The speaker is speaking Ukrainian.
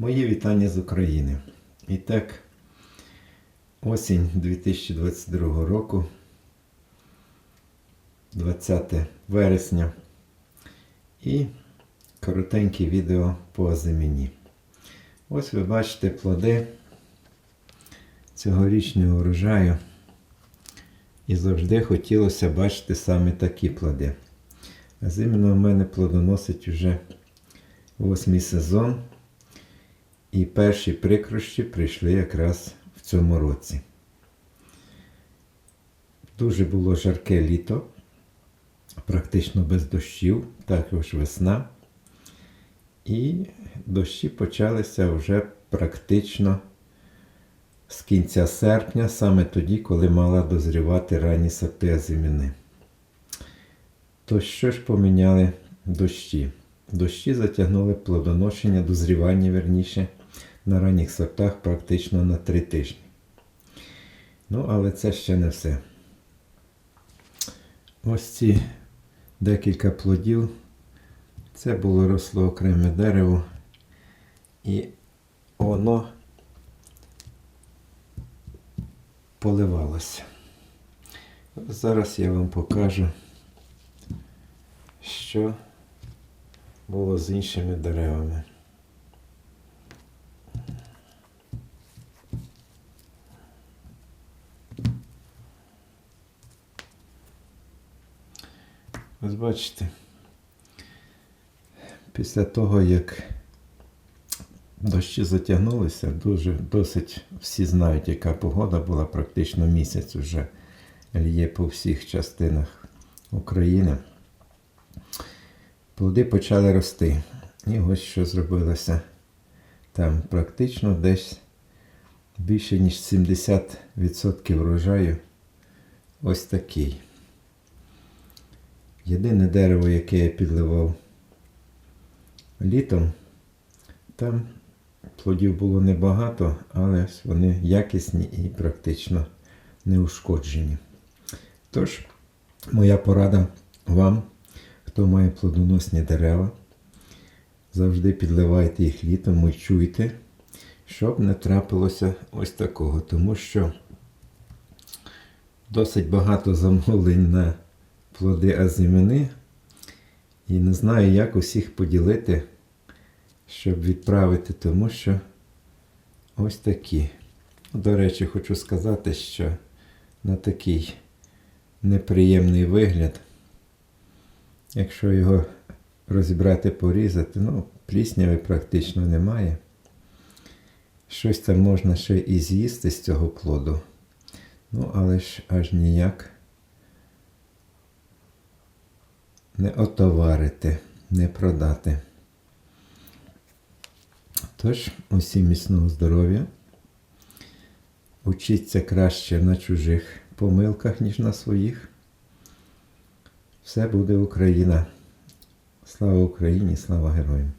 Мої вітання з України. І так, осінь 2022 року, 20 вересня, і коротеньке відео по зиміні. Ось ви бачите плоди цьогорічного урожаю. І завжди хотілося бачити саме такі плоди. А зимно в мене плодоносить вже восьмий сезон. І перші прикрощі прийшли якраз в цьому році. Дуже було жарке літо, практично без дощів, також весна. І дощі почалися вже практично з кінця серпня, саме тоді, коли мала дозрівати ранні сорти азиміни. То що ж поміняли дощі? Дощі затягнули плодоношення, дозрівання верніше, на ранніх сортах практично на 3 тижні. Ну, але це ще не все. Ось ці декілька плодів. Це було росло окреме дерево. І воно поливалося. Зараз я вам покажу, що було з іншими деревами. Ось бачите, після того, як дощі затягнулися, дуже досить всі знають, яка погода була практично місяць уже лє по всіх частинах України. Плоди почали рости. І ось що зробилося. Там практично десь більше ніж 70% врожаю ось такий. Єдине дерево, яке я підливав літом, там плодів було небагато, але вони якісні і практично неушкоджені. Тож, моя порада вам, хто має плодоносні дерева, завжди підливайте їх літом, мульчуйте, щоб не трапилося ось такого, тому що досить багато замовлень на плоди азимини. І не знаю, як усіх поділити, щоб відправити, тому що ось такі. До речі, хочу сказати, що на такий неприємний вигляд, якщо його розібрати, порізати, ну, плісняви практично немає. Щось там можна ще і з'їсти з цього плоду. Ну, але ж аж ніяк не отоварити, не продати. Тож, усім міцного здоров'я. Учіться краще на чужих помилках, ніж на своїх. Все буде Україна. Слава Україні, слава героям!